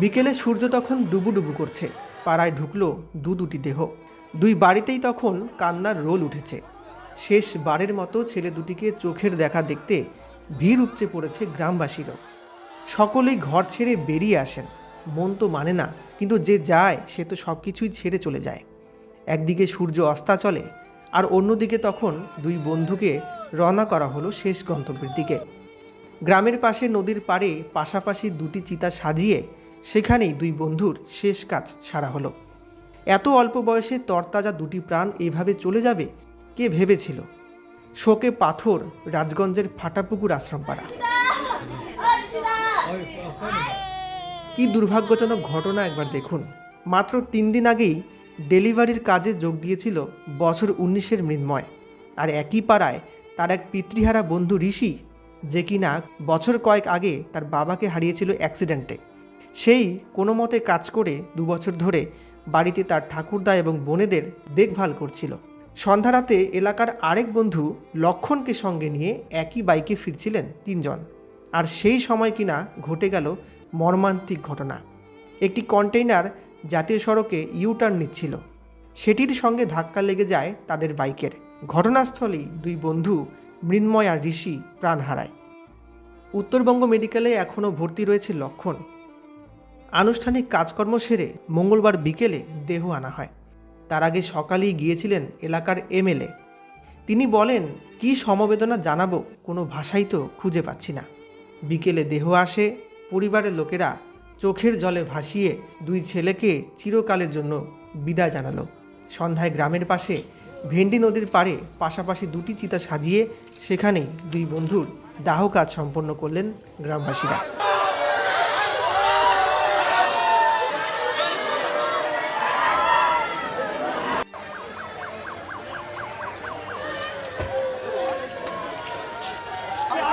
বিকেলে সূর্য তখন ডুবুডুবু করছে, পাড়ায় ঢুকলো দু দুটি দেহ। দুই বাড়িতেই তখন কান্নার রোল উঠেছে। শেষ বারের মতো ছেলে দুটিকে চোখের দেখা দেখতে ভিড় উপচে পড়েছে গ্রামবাসীরও। সকলেই ঘর ছেড়ে বেরিয়ে আসেন। মন তো মানে না, কিন্তু যে যায়, সে তো সব কিছুই ছেড়ে চলে যায়। একদিকে সূর্য অস্তা চলে, আর অন্যদিকে তখন দুই বন্ধুকে রওনা করা হলো শেষ গন্তব্যের দিকে। গ্রামের পাশে নদীর পাড়ে পাশাপাশি দুটি চিতা সাজিয়ে সেখানেই দুই বন্ধুর শেষ কাজ সারা হলো। এত অল্প বয়সে তরতাজা দুটি প্রাণ এইভাবে চলে যাবে? কে ভেবেছিল? শোকে পাথর রাজগঞ্জের ফাটাপুকুর আশ্রমপাড়া। কি দুর্ভাগ্যজনক ঘটনা একবার দেখুন। মাত্র তিন দিন আগেই ডেলিভারির কাজে যোগ দিয়েছিল বছর উনিশের মৃন্ময়। আর একই পাড়ায় তার এক পিতৃহারা বন্ধু ঋষি, যে কিনা বছর কয়েক আগে তার বাবাকে হারিয়েছিল অ্যাক্সিডেন্টে। সেই কোনো মতে কাজ করে দু বছর ধরে বাড়িতে তার ঠাকুরদা এবং বোনেদের দেখভাল করছিল। সন্ধ্যারাতে এলাকার আরেক বন্ধু লক্ষণকে সঙ্গে নিয়ে একই বাইকে ফিরছিলেন তিনজন। আর সেই সময় কিনা ঘটে গেল মর্মান্তিক ঘটনা। একটি কন্টেইনার জাতীয় সড়কে ইউটার্ন নিচ্ছিল। সেটির সঙ্গে ধাক্কা লেগে যায় তাদের বাইকের। ঘটনাস্থলেই দুই বন্ধু মৃন্ময় আর ঋষি প্রাণ হারায়। উত্তরবঙ্গ মেডিকেলে এখনও ভর্তি রয়েছে লক্ষণ। আনুষ্ঠানিক কাজকর্ম সেরে মঙ্গলবার বিকেলে দেহ আনা হয়। তার আগে সকালেই গিয়েছিলেন এলাকার এমএলএ। তিনি বলেন, কি সমবেদনা জানাব কোনো ভাষাই তো খুঁজে পাচ্ছি না। বিকেলে দেহ আসে, পরিবারের লোকেরা চোখের জলে ভাসিয়ে দুই ছেলেকে চিরকালের জন্য বিদায় জানালো। সন্ধ্যায় গ্রামের পাশে ভেন্ডি নদীর পাড়ে পাশাপাশি দুটি চিতা সাজিয়ে সেখানেই দুই বন্ধুর দাহ কাজ সম্পন্ন করলেন গ্রামবাসীরা।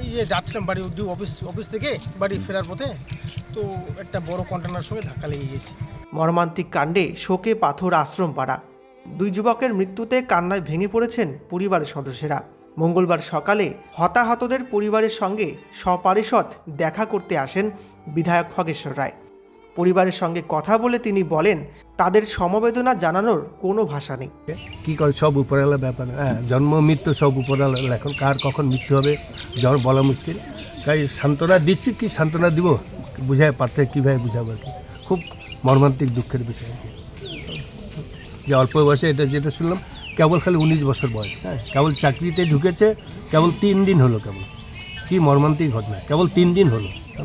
এই যে যাচ্ছিলাম বাড়ি ডিউ অফিস অফিস থেকে বাড়ি ফেরার পথে তো একটা বড় কন্টেনার সঙ্গে ধাক্কা লেগে গেছে মর্মান্তিক কাণ্ডে শোকে পাথর আশ্রম পাড়া। দুই যুবকের মৃত্যুতে কান্নায় ভেঙে পড়েছেন পরিবারের সদস্যরা। মঙ্গলবার সকালে হতাহতদের পরিবারের সঙ্গে সপারিষদ দেখা করতে আসেন বিধায়ক খগেশ্বর রায়। পরিবারের সঙ্গে কথা বলে তিনি বলেন, তাদের সমবেদনা জানানোর কোনো ভাষা নেই। কি করে সব উপরালা ব্যাপার হ্যাঁ জন্ম, মৃত্যু সব উপরালা এখন কার কখন মৃত্যু হবে, জ্বর বলা মুশকিল। তাই সান্ত্বনা দিচ্ছি কি, সান্ত্বনা দিব? বুঝায় পারতে কীভাবে বুঝাবো আর কি। খুব মর্মান্তিক দুঃখের বিষয় যে অল্প বয়সে এটা যেটা শুনলাম, কেবল খালি উনিশ বছর বয়স। হ্যাঁ কেবল চাকরিতে ঢুকেছে, কেবল তিন দিন হলো কেবল। কি মর্মান্তিক ঘটনা, কেবল তিন দিন হলো।